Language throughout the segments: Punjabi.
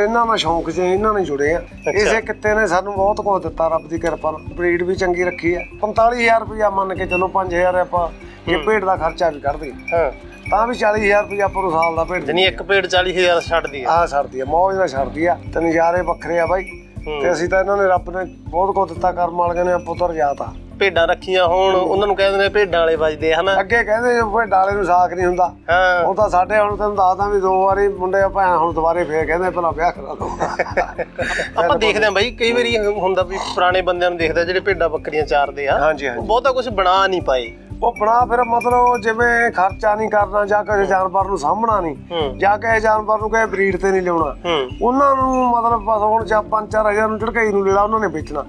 ਇਹਨਾਂ ਨਾਲ ਸ਼ੌਂਕ ਜੇ ਇਹਨਾਂ ਨੇ ਜੁੜੇ ਆ। ਇਸੇ ਕਿੱਤੇ ਨੇ ਸਾਨੂੰ ਬਹੁਤ ਕੁਝ ਦਿੱਤਾ ਰੱਬ ਦੀ ਕਿਰਪਾ ਨਾਲ। ਬਰੀਡ ਵੀ ਚੰਗੀ ਰੱਖੀ ਆ। 45000 ਰੁਪਇਆ ਮੰਨ ਕੇ ਚਲੋ 5000 ਆਪਾਂ ਇਹ ਭੇਡ ਦਾ ਖਰਚਾ ਵੀ ਦਈਏ। ਹਾਂ। ਤਾਂ ਵੀ 40000 ਰੁਪਇਆ ਨੂੰ ਸਾਲ ਦਾ ਭੇਡ ਜਨੀ ਇੱਕ ਪੇੜ 40000 ਛੱਡਦੀ ਆ। ਆ ਛੱਡਦੀ ਆ ਮੌਜ ਨਾਲ ਛੱਡਦੀ ਆ। ਤੇ ਨਜ਼ਾਰੇ ਵੱਖਰੇ ਆ ਬਾਈ। ਤੇ ਅਸੀਂ ਤਾਂ ਇਹਨਾਂ ਨੇ ਰੱਬ ਨੇ ਬਹੁਤ ਕੁਝ ਦਿੱਤਾ ਕਰਮ ਵਾਲਿਆਂ ਨੇ ਪੁੱਤਰ ਜਾਤਾ ਭੇਡਾਂ ਰੱਖੀਆਂ ਹੋਣ ਉਹਨਾਂ ਨੂੰ ਕਹਿੰਦੇ ਨੇ ਭੇਡਾਂ ਵਾਲੇ ਵੱਜਦੇ ਆ, ਹਨਾ? ਅੱਗੇ ਕਹਿੰਦੇ ਕੋਈ ਡਾਲੇ ਨੂੰ ਸਾਕ ਨਹੀਂ ਹੁੰਦਾ। ਹਾਂ। ਉਹ ਤਾਂ ਸਾਡੇ ਹੁਣ ਤੈਨੂੰ ਦੱਸਦਾ ਵੀ ਦੋ ਵਾਰੀ ਮੁੰਡੇ ਭੈਣ ਹੁਣ ਦੁਬਾਰੇ ਫੇਰ ਕਹਿੰਦੇ ਪਹਿਲਾਂ ਵਿਆਹ ਕਰਾ ਲਓ ਆਪਾਂ ਦੇਖਦੇ ਆਂ ਬਾਈ ਕਈ ਵਾਰੀ ਹੁੰਦਾ ਵੀ ਪੁਰਾਣੇ ਬੰਦਿਆਂ ਨੂੰ ਦੇਖਦਾ ਜਿਹੜੇ ਭੇਡਾਂ ਬੱਕਰੀਆਂ ਚਾਰਦੇ ਆ। ਹਾਂਜੀ ਉਹ ਹਾਂਜੀ ਬਹੁਤਾ ਕੁਝ ਬਣਾ ਨਹੀਂ ਪਾਏ। ਉਹ ਬਣਾ ਫਿਰ ਮਤਲਬ ਜਿਵੇਂ ਖਰਚਾ ਨਹੀਂ ਕਰਨਾ ਜਾਂ ਕਿਸੇ ਜਾਨਵਰ ਨੂੰ ਸਾਹਮਣਾ ਨਹੀਂ ਜਾਂ ਕਿਸੇ ਜਾਨਵਰ ਨੂੰ ਕਿਸੇ ਬਰੀਡ ਤੇ ਨਹੀਂ ਲਿਆਉਣਾ। ਉਹਨਾਂ ਨੂੰ ਮਤਲਬ ਬਸ ਹੁਣ ਜਾਂ 5-4000 ਨੂੰ ਝੜਕਾਈ ਨੂੰ ਲੈਣਾ ਉਹਨਾਂ ਨੇ ਵੇਚਣਾ।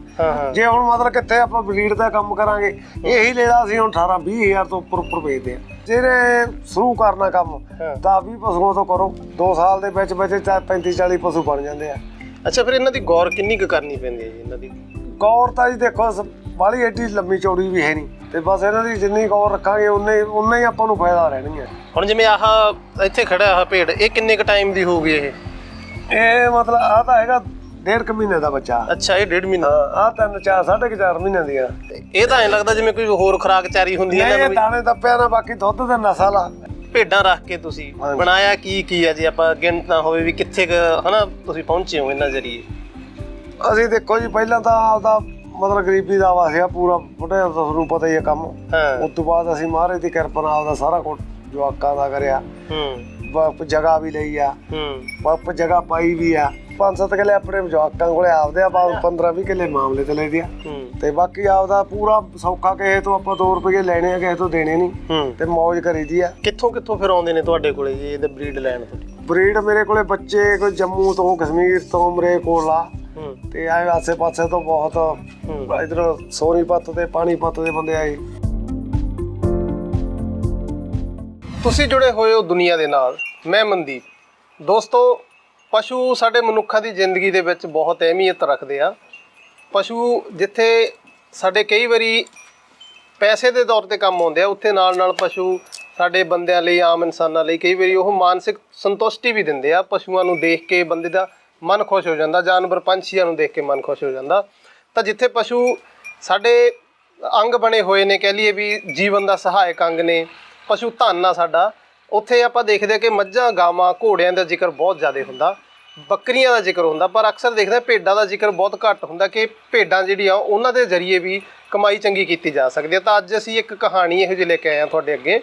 ਜੇ ਹੁਣ ਮਤਲਬ ਕਿੱਥੇ ਆਪਾਂ ਬਰੀਡ ਦਾ ਕੰਮ ਕਰਾਂਗੇ ਇਹੀ ਲੈਣਾ ਅਸੀਂ ਹੁਣ 18-20000 ਤੋਂ ਉੱਪਰ ਉੱਪਰ ਵੇਚਦੇ ਆ। ਜਿਹੜੇ ਸ਼ੁਰੂ ਕਰਨਾ ਕੰਮ ਹਾਂ। ਤਾਂ 20 ਪਸ਼ੂਆਂ ਤੋਂ ਕਰੋ। 2 ਸਾਲ ਦੇ ਵਿੱਚ ਵਿੱਚ 35-40 ਪਸ਼ੂ ਬਣ ਜਾਂਦੇ ਆ। ਅੱਛਾ ਫਿਰ ਇਹਨਾਂ ਦੀ ਗੌਰ ਕਿੰਨੀ ਕੁ ਕਰਨੀ ਪੈਂਦੀ ਹੈ ਜੀ ਇਹਨਾਂ ਦੀ? ਗੌਰ ਤਾਂ ਜੀ ਦੇਖੋ ਬਾਲੀ ਐਡੀ ਲੰਮੀ ਚੌੜੀ ਵੀ ਹੈ ਨਹੀਂ। ਤੇ ਬਸ ਇਹਨਾਂ ਦੀ ਜਿੰਨੀ ਗੌਰ ਰੱਖਾਂਗੇ ਉਨੇ ਉਨਾ ਹੀ ਆਪਾਂ ਨੂੰ ਫਾਇਦਾ ਰਹਿਣਗੇ। ਹੁਣ ਜਿਵੇਂ ਆਹ ਇੱਥੇ ਖੜਾ ਆਹ ਭੇਡ ਇਹ ਕਿੰਨੇ ਕ ਟਾਈਮ ਦੀ ਹੋਊਗੀ ਇਹ? ਇਹ ਮਤਲਬ ਆ ਤਾਂ ਹੈਗਾ ਡੇਢ ਕੁ ਮਹੀਨੇ ਦਾ ਬੱਚਾ। ਅੱਛਾ ਇਹ ਡੇਢ ਮਹੀਨਾ। ਆ ਤਿੰਨ ਚਾਰ ਸਾਢੇ ਕੁ ਚਾਰ ਮਹੀਨਿਆਂ ਦੀਆਂ। ਤੇ ਇਹ ਤਾਂ ਐਂ ਲੱਗਦਾ ਜਿਵੇਂ ਕੋਈ ਹੋਰ ਖੁਰਾਕ ਚਾਰੀ ਹੁੰਦੀ ਹੈ ਇਹ ਦਾਣੇ ਦੱਪਿਆ ਨਾ ਬਾਕੀ ਦੁੱਧ ਦੇ ਨਸਲ ਆ ਵੀ। ਭੇਡਾਂ ਰੱਖ ਕੇ ਤੁਸੀਂ ਹਾਂਜੀ। ਬਣਾਇਆ ਕੀ ਕੀ ਆ ਜੀ? ਆਪਾਂ ਗਿਣਤ ਨਾ ਹੋਵੇ ਵੀ ਕਿੱਥੇ ਕੁ ਹਨਾ ਤੁਸੀਂ ਪਹੁੰਚੇ ਹੋ ਇਹਨਾਂ ਜ਼ਰੀਏ। ਅਸੀਂ ਦੇਖੋ ਜੀ ਪਹਿਲਾਂ ਤਾਂ ਆਪਦਾ ਮਤਲਬ ਗਰੀਬੀ ਦਾ ਵਾਸਿਆ ਪੂਰਾ ਦਾ ਤੁਹਾਨੂੰ ਪਤਾ ਹੀ ਹੈ ਕੰਮ। ਉਸ ਤੋਂ ਬਾਅਦ ਅਸੀਂ ਮਹਾਰਾਜ ਦੀ ਕਿਰਪਾ ਨਾਲ ਆਪਦਾ ਸਾਰਾ ਕੁਝ ਜਵਾਕਾਂ ਦਾ ਕਰਿਆ। ਹੂੰ। ਜਗ੍ਹਾ ਵੀ ਲਈ ਆ। ਹੂੰ। ਜਗ੍ਹਾ ਪਾਈ ਵੀ ਆ। ਪੰਜ ਸੱਤ ਕਿੱਲੇ ਆਪਣੇ ਜਵਾਕਾਂ ਕੋਲੇ ਆਪਦੇ ਆ ਬਾਅਦ 15 20 ਕਿੱਲੇ ਮਾਮਲੇ ਤੇ ਲੈ ਦਿਆ ਹੂੰ। ਤੇ ਬਾਕੀ ਆਪਦਾ ਪੂਰਾ ਸੌਖਾ ਕਿਸੇ ਤੋਂ ਆਪਾਂ 2 ਰੁਪਏ ਲੈਣੇ ਆ ਕਿਸੇ ਤੋਂ ਦੇਣੇ ਨਹੀਂ। ਤੇ ਮौज ਕਰੀਦੀ ਆ। ਕਿੱਥੋਂ ਕਿੱਥੋਂ ਫਿਰ ਆਉਂਦੇ ਨੇ ਤੁਹਾਡੇ ਕੋਲੇ ਜੀ ਇਹਦੇ ਬਰੀਡ ਲੈਣ ਤੁਹਾਡੀ ਬਰੀਡ ਮੇਰੇ ਕੋਲੇ ਬੱਚੇ ਕੋਈ ਜੰਮੂ ਤੋਂ ਕਸ਼ਮੀਰ ਤੋਂ ਮਰੇ ਕੋਲਾ ਤੇ ਆਏ ਆਸੇ ਪਾਸੇ ਤੋਂ ਬਹੁਤ ਹੂੰ ਇਧਰ ਸੋਨੀਪਤ ਤੇ ਪਾਣੀਪਤ ਦੇ ਬੰਦੇ ਆਏ। ਤੁਸੀਂ ਜੁੜੇ ਹੋਏ ਹੋ ਦੁਨੀਆ ਦੇ ਨਾਲ, ਮੈਂ ਮਨਦੀਪ। ਦੋਸਤੋ, ਪਸ਼ੂ ਸਾਡੇ ਮਨੁੱਖਾਂ ਦੀ ਜ਼ਿੰਦਗੀ ਦੇ ਵਿੱਚ ਬਹੁਤ ਅਹਿਮੀਅਤ ਰੱਖਦੇ ਆ। ਪਸ਼ੂ ਜਿੱਥੇ ਸਾਡੇ ਕਈ ਵਾਰੀ ਪੈਸੇ ਦੇ ਤੌਰ ਤੇ ਕੰਮ ਆਉਂਦੇ ਆ, ਉੱਥੇ ਨਾਲ ਨਾਲ ਪਸ਼ੂ ਸਾਡੇ ਬੰਦਿਆਂ ਲਈ, ਆਮ ਇਨਸਾਨਾਂ ਲਈ ਕਈ ਵਾਰੀ ਉਹ ਮਾਨਸਿਕ ਸੰਤੁਸ਼ਟੀ ਵੀ ਦਿੰਦੇ ਆ, ਪਸ਼ੂਆਂ ਨੂੰ ਦੇਖ ਕੇ ਬੰਦੇ ਦਾ ਮਨ ਖੁਸ਼ ਹੋ ਜਾਂਦਾ, ਜਾਨਵਰ ਪੰਛੀਆਂ ਨੂੰ ਦੇਖ ਕੇ ਮਨ ਖੁਸ਼ ਹੋ ਜਾਂਦਾ। ਤਾਂ ਜਿੱਥੇ ਪਸ਼ੂ ਸਾਡੇ ਅੰਗ ਬਣੇ ਹੋਏ ਨੇ, ਕਹਿ ਲਈਏ ਵੀ ਜੀਵਨ ਦਾ ਸਹਾਇਕ ਅੰਗ ਨੇ, ਪਸ਼ੂ ਧਨ ਆ ਸਾਡਾ, ਉੱਥੇ ਆਪਾਂ ਦੇਖਦੇ ਹਾਂ ਕਿ ਮੱਝਾਂ, ਗਾਵਾਂ, ਘੋੜਿਆਂ ਦਾ ਜ਼ਿਕਰ ਬਹੁਤ ਜ਼ਿਆਦਾ ਹੁੰਦਾ, ਬੱਕਰੀਆਂ ਦਾ ਜ਼ਿਕਰ ਹੁੰਦਾ, ਪਰ ਅਕਸਰ ਦੇਖਦੇ ਹਾਂ ਭੇਡਾਂ ਦਾ ਜ਼ਿਕਰ ਬਹੁਤ ਘੱਟ ਹੁੰਦਾ ਕਿ ਭੇਡਾਂ ਜਿਹੜੀਆਂ ਉਹਨਾਂ ਦੇ ਜ਼ਰੀਏ ਵੀ ਕਮਾਈ ਚੰਗੀ ਕੀਤੀ ਜਾ ਸਕਦੀ ਹੈ। ਤਾਂ ਅੱਜ ਅਸੀਂ ਇੱਕ ਕਹਾਣੀ ਇਹੋ ਜਿਹੀ ਲੈ ਕੇ ਆਏ ਹਾਂ ਤੁਹਾਡੇ ਅੱਗੇ।